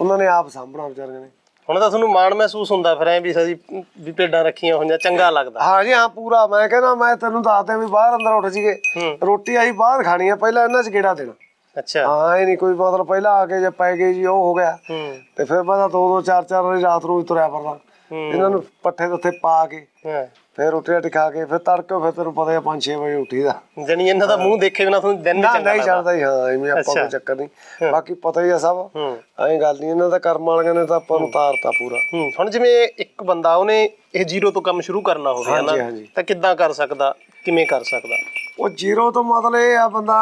ਉਹਨਾਂ ਨੇ ਆਪ ਸਾਂਭਣਾ ਵਿਚਾਰੀਆਂ ਨੇ। ਹੁਣ ਤਾਂ ਤੁਹਾਨੂੰ ਮਾਣ ਮਹਿਸੂਸ ਹੁੰਦਾ ਫਿਰ ਐ ਵੀ ਅਸੀਂ ਵੀ ਭੇਡਾਂ ਰੱਖੀਆਂ ਹੋਈਆਂ ਚੰਗਾ ਲੱਗਦਾ। ਹਾਂ ਜੀ ਹਾਂ ਪੂਰਾ। ਮੈਂ ਕਹਿੰਦਾ ਮੈਂ ਤੈਨੂੰ ਦੱਸਦੇ ਵੀ ਬਾਹਰ ਅੰਦਰ ਉੱਠ ਜੀਗੇ ਰੋਟੀ ਅਸੀਂ ਬਾਹਰ ਖਾਣੀ ਆ ਪਹਿਲਾਂ ਇਹਨਾਂ 'ਚ ਗੇੜਾ ਦੇਣਾ? ਅੱਛਾ। ਹਾਂ ਇਹ ਨਹੀਂ ਕੋਈ ਮਤਲਬ ਪਹਿਲਾਂ ਆ ਕੇ ਜੇ ਪੈ ਗਏ ਜੀ ਉਹ ਹੋ ਗਿਆ। ਹੂੰ। ਤੇ ਫਿਰ ਮੈਂ ਤਾਂ ਦੋ ਦੋ ਚਾਰ ਚਾਰ ਵਾਰੀ ਰਾਤ ਨੂੰ ਵੀ ਤੁਰਿਆ ਫਿਰਦਾ। ਇਹਨਾਂ ਨੂੰ ਪੱਠੇ ਦੇ ਉੱਤੇ ਪਾ ਕੇ ਫਿਰ ਰੋਟੀ ਰਾਟੀ ਖਾ ਕੇ ਫਿਰ ਤੜਕੇ ਫਿਰ ਤੈਨੂੰ ਪਤਾ ਹੈ 5-6 ਵਜੇ ਉੱਠੀਦਾ। ਜਣੀ ਇਹਨਾਂ ਦਾ ਮੂੰਹ ਦੇਖੇ ਬਿਨਾ ਤੁਹਾਨੂੰ ਦਿਨ ਨਾ ਨਹੀਂ ਚੰਗਾ ਨਹੀਂ ਲੱਗਦਾ। ਚੱਲਦਾ ਹੀ ਹਾਂ ਐਵੇਂ ਆਪਾਂ। ਕੋਈ ਚੱਕਰ ਨਹੀਂ। ਬਾਕੀ ਪਤਾ ਹੀ ਆ ਸਭ। ਐਂ ਗੱਲ ਨਹੀਂ ਇਹਨਾਂ ਦਾ ਕਰਮ ਵਾਲਿਆਂ ਨੇ ਤਾਂ ਆਪਾਂ ਨੂੰ ਤਾਰਤਾ ਪੂਰਾ। ਹੁਣ ਜਿਵੇਂ ਇੱਕ ਬੰਦਾ ਉਹਨੇ ਇਹ ਜ਼ੀਰੋ ਤੋਂ ਕੰਮ ਸ਼ੁਰੂ ਕਰਨਾ ਹੋਵੇ ਹਨਾ। ਤਾਂ ਕਿੱਦਾਂ ਕਰ ਸਕਦਾ? ਕਿਵੇਂ ਕਰ ਸਕਦਾ? ਉਹ ਜ਼ੀਰੋ ਤੋਂ ਮਤਲਬ ਇਹ ਆ ਬੰਦਾ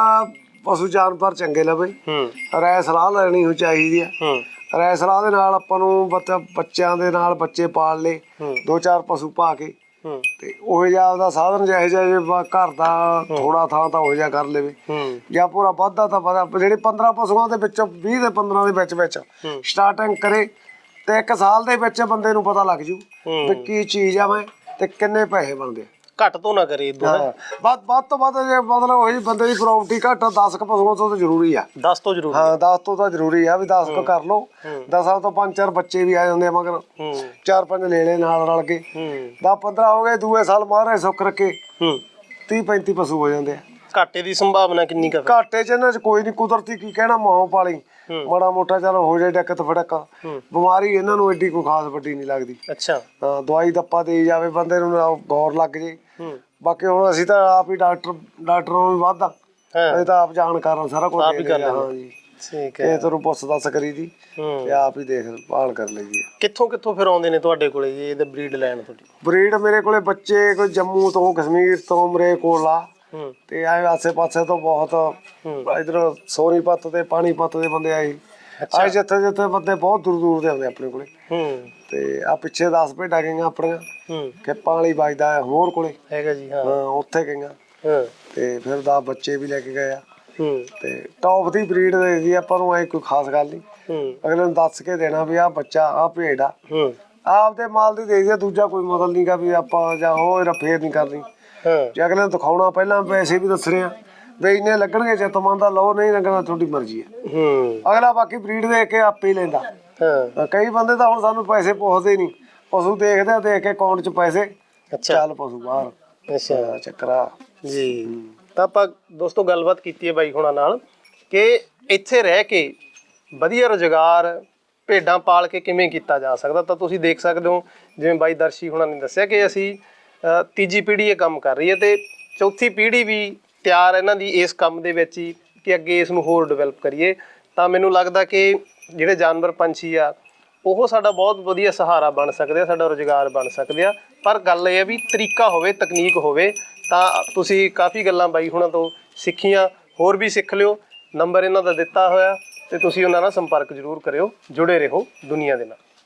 ਪਸ਼ੂ ਜਾਨਵਰ ਚੰਗੇ ਲਵੇ ਹੂੰ। ਰਾਏ ਸਲਾਹ ਲੈਣੀ ਹੋ ਚਾਹੀਦੀ ਆ। ਹੂੰ। ਰਾਏ ਸਲਾਹ ਦੇ ਨਾਲ ਆਪਾਂ ਨੂੰ ਬੱਚਾ- ਬੱਚਿਆਂ ਦੇ ਨਾਲ ਬੱਚੇ ਪਾਲ ਲੇ ਦੋ ਚਾਰ ਪਸ਼ੂ ਪਾ ਕੇ। ਹੂੰ। ਤੇ ਉਹ ਜਿਹਾ ਉਹਦਾ ਸਾਧਨ ਜਿਹੇ ਜਿਹਾ ਘਰ ਦਾ ਥੋੜਾ ਥਾਂ ਤਾਂ ਉਹ ਜਿਹਾ ਕਰ ਲਵੇ। ਹੂੰ। ਜਾਂ ਪੂਰਾ ਵਾਧਾ ਤਾਂ ਵਾਧਾ ਜਿਹੜੇ 15 ਪਸ਼ੂਆਂ ਦੇ ਵਿੱਚੋਂ 20 ਦੇ 15 ਦੇ ਵਿੱਚ ਵਿੱਚ ਹੂੰ। ਸਟਾਰਟਿੰਗ ਕਰੇ ਤੇ ਇੱਕ ਸਾਲ ਦੇ ਵਿੱਚ ਬੰਦੇ ਨੂੰ ਪਤਾ ਲੱਗ ਜੂ ਹੂੰ। ਵੀ ਕੀ ਚੀਜ਼ ਆ ਮੈਂ ਤੇ ਕਿੰਨੇ ਪੈਸੇ ਬਣਦੇ ਆ। ਘੱਟ ਤੋਂ ਨਾ ਕਰੇ ਇਦੋਂ ਹਾਂ। ਵੱਧ ਵੱਧ ਤੋਂ ਵੱਧ ਜੇ ਮਤਲਬ ਉਹੀ ਬੰਦੇ ਦੀ ਪ੍ਰਾਪਰਟੀ ਘੱਟ 10 ਕ ਪਸ਼ੂਆਂ ਤੋਂ ਤਾਂ ਜ਼ਰੂਰੀ ਆ। 10 ਤੋਂ ਜ਼ਰੂਰ ਹਾਂ 10 ਤੋਂ ਤਾਂ ਜ਼ਰੂਰੀ ਆ ਵੀ 10 ਕ ਕਰ ਲਓ। ਹੂੰ। 10 ਤੋਂ ਪੰਜ ਚਾਰ ਬੱਚੇ ਵੀ ਆ ਜਾਂਦੇ ਆ ਮਗਰ। ਚਾਰ ਪੰਜ ਲੈ ਲੈ ਨਾਲ ਰਲ ਕੇ। ਹੂੰ। 10 15 ਹੋ ਗਏ ਦੂਏ ਸਾਲ ਮਾਰੇ ਸੁੱਕ ਰੱਖੇ। ਹੂੰ। 30 35 ਪਸ਼ੂ ਹੋ ਜਾਂਦੇ ਆ। ਘਾਟੇ ਦੀ ਸੰਭਾਵਨਾ ਕਿੰਨੀ ਕੁ ਹੈ? ਘਾਟੇ ਚ ਇਹਨਾਂ ਚ ਕੋਈ ਨਹੀਂ ਕੁਦਰਤੀ ਕੀ ਕਹਿਣਾ ਮਾਂ ਪਾਲੀ। ਮਾੜਾ ਮੋਟਾ ਚੱਲ ਹੋ ਜਾਏ ਡੱਕਤ ਫੜਕ। ਬਿਮਾਰੀ ਇਹਨਾਂ ਨੂੰ ਐਡੀ ਕੋਈ ਖਾਸ ਵੱਡੀ ਨਹੀਂ ਲੱਗਦੀ। ਅੱਛਾ। ਹਾਂ ਦਵਾਈ ਦੱਪਾ ਦੇ ਜਾਵੇ ਬੰਦੇ ਨੂੰ ਨਾ ਗੌਰ ਲੱਗ ਜੇ। ਬਾਕੀ ਹੁਣ ਅਸੀਂ ਤਾਂ ਆਪ ਹੀ ਡਾਕਟਰ ਡਾਕਟਰੋਂ ਵੀ ਵੱਧ ਆ। ਅਸੀਂ ਤਾਂ ਆਪ ਜਾਣਕਾਰ ਹਾਂ ਸਾਰਾ ਕੁਝ ਆਪ ਹੀ ਕਰ ਹਾਂ, ਜੀ ਠੀਕ ਹੈ। ਇਹ ਤੁਹਾਨੂੰ ਪੁੱਛ ਦੱਸ ਕਰੀ ਦੀ ਤੇ ਆਪ ਹੀ ਦੇਖ ਭਾਲ ਕਰ ਲਈਦੀ ਕਿੱਥੋਂ ਕਿੱਥੋਂ ਫਿਰ ਆਉਂਦੇ ਨੇ ਤੁਹਾਡੇ ਕੋਲੇ ਜੀ? ਇਹਦੇ ਬਰੀਡ ਲੈਣ ਤੁਹਾਡੀ। ਬਰੀਡ ਮੇਰੇ ਕੋਲੇ ਬੱਚੇ ਕੋਈ ਜੰਮੂ ਤੋਂ ਕਸ਼ਮੀਰ ਤੋਂ ਮਰੇ ਕੋਲਾ ਤੇ ਆਏ ਆਸੇ ਪਾਸੇ ਤੋਂ ਬਹੁਤ ਇਧਰ ਸੋਨੀਪਤ ਤੇ ਪਾਣੀਪਤ ਦੇ ਬੰਦੇ ਆਏ। ਆਏ ਜਿੱਥੇ ਜਿੱਥੇ ਬੰਦੇ ਬਹੁਤ ਦੂਰ ਦੂਰ ਦੇ ਆਉਂਦੇ ਆਪਣੇ ਕੋਲੇ। ਹੂੰ। ਤੇ ਆ ਪਿੱਛੇ 10 ਭੇਡਾਂ ਗਈਆਂ ਆਪਣੀਆਂ। ਹੂੰ। ਖੇਪਾਂ ਵਾਲੀ ਵੱਜਦਾ ਹੈ ਹੋਰ ਕੋਲੇ। ਹੈਗਾ ਜੀ ਹਾਂ। ਉੱਥੇ ਗਈਆਂ। ਹਾਂ। ਤੇ ਫਿਰ ਦਾ ਬੱਚੇ ਵੀ ਲੈ ਕੇ ਗਏ ਆ। ਹੂੰ। ਤੇ ਟੌਪ ਦੀ ਬਰੀਡ ਦੇ ਦੀ ਆਪਾਂ ਨੂੰ ਐ ਕੋਈ ਖਾਸ ਗੱਲ ਨਹੀਂ। ਹੂੰ। ਅਗਲੇ ਨੂੰ ਦੱਸ ਕੇ ਦੇਣਾ ਵੀ ਆ ਬੱਚਾ ਆ ਭੇਡ ਆ। ਹੂੰ। ਆਪਦੇ ਮਾਲ ਦੀ ਦੇ ਦਿਆ ਦੂਜਾ ਕੋਈ ਮਤਲਬ ਨਹੀਂਗਾ ਵੀ ਆਪਾਂ ਜਾਂ ਇਹਦਾ ਫੇਰ ਨਹੀਂ ਕਰਨੀ। ਜੇ ਅਗਲੇ ਨੂੰ ਦਿਖਾਉਣਾ ਪਹਿਲਾਂ ਪੈਸੇ ਵੀ ਦੱਸਣੇ ਆ ਵੀ ਇੰਨੇ ਲੱਗਣਗੇ ਜੇ ਤਮੰਦਾ ਲਓ ਨਹੀਂ ਲੱਗਣਾ ਤੁਹਾਡੀ ਮਰਜ਼ੀ ਹੈ। ਹੂੰ। ਅਗਲਾ ਬਾਕੀ ਬਰੀਡ ਦੇਖ ਕੇ ਆਪੇ ਹੀ ਲੈਂਦਾ। ਹਾਂ। ਕਈ ਬੰਦੇ ਤਾਂ ਹੁਣ ਸਾਨੂੰ ਪੈਸੇ ਪੁੱਛਦੇ ਨਹੀਂ। ਪਸ਼ੂ ਦੇਖਦੇ ਆ ਦੇਖ ਕੇ ਅਕਾਊਂਟ 'ਚ ਪੈਸੇ। ਅੱਛਾ। ਚੱਲ ਪਸ਼ੂ ਬਾਹਰ। ਅੱਛਾ। ਚੱਕਰਾ। ਜੀ। ਤਾਂ ਆਪਾਂ ਦੋਸਤੋ ਗੱਲਬਾਤ ਕੀਤੀ ਹੈ ਬਾਈ ਹੁਣਾਂ ਨਾਲ ਕਿ ਇੱਥੇ ਰਹਿ ਕੇ ਵਧੀਆ ਰੁਜ਼ਗਾਰ ਭੇਡਾਂ ਪਾਲ ਕੇ ਕਿਵੇਂ ਕੀਤਾ ਜਾ ਸਕਦਾ? ਤਾਂ ਤੁਸੀਂ ਦੇਖ ਸਕਦੇ ਹੋ ਜਿਵੇਂ ਬਾਈ ਦਰਸ਼ੀ ਹੁਣਾਂ ਨੇ ਦੱਸਿਆ ਕਿ ਅਸੀਂ ਤੀਜੀ ਪੀੜ੍ਹੀ ਇਹ ਕੰਮ ਕਰ ਰਹੀ ਹੈ ਤੇ ਚੌਥੀ ਪੀੜ੍ਹੀ ਵੀ ਤਿਆਰ ਇਹਨਾਂ ਦੀ ਇਸ ਕੰਮ ਦੇ ਵਿੱਚ ਹੀ ਕਿ ਅੱਗੇ ਇਸ ਨੂੰ ਹੋਰ ਡਿਵੈਲਪ ਕਰੀਏ। ਤਾਂ ਮੈਨੂੰ ਲੱਗਦਾ ਕਿ ਜਿਹੜੇ ਜਾਨਵਰ ਪੰਛੀ ਆ, ਉਹ ਸਾਡਾ ਬਹੁਤ ਵਧੀਆ ਸਹਾਰਾ ਬਣ ਸਕਦੇ ਆ, ਸਾਡਾ ਰੋਜ਼ਗਾਰ ਬਣ ਸਕਦੇ ਆ। ਪਰ ਗੱਲ ਇਹ ਹੈ ਵੀ ਤਰੀਕਾ ਹੋਵੇ, ਤਕਨੀਕ ਹੋਵੇ, ਤਾਂ ਤੁਸੀਂ ਕਾਫੀ ਗੱਲਾਂ ਬਾਈ ਹੁਣਾਂ ਤੋਂ ਸਿੱਖੀਆਂ, ਹੋਰ ਵੀ ਸਿੱਖ ਲਿਓ। ਨੰਬਰ ਇਹਨਾਂ ਦਾ ਦਿੱਤਾ ਹੋਇਆ ਤੇ ਤੁਸੀਂ ਉਹਨਾਂ ਨਾਲ ਸੰਪਰਕ ਜ਼ਰੂਰ ਕਰਿਓ, ਜੁੜੇ ਰਹੋ ਦੁਨੀਆ ਦੇ ਨਾਲ।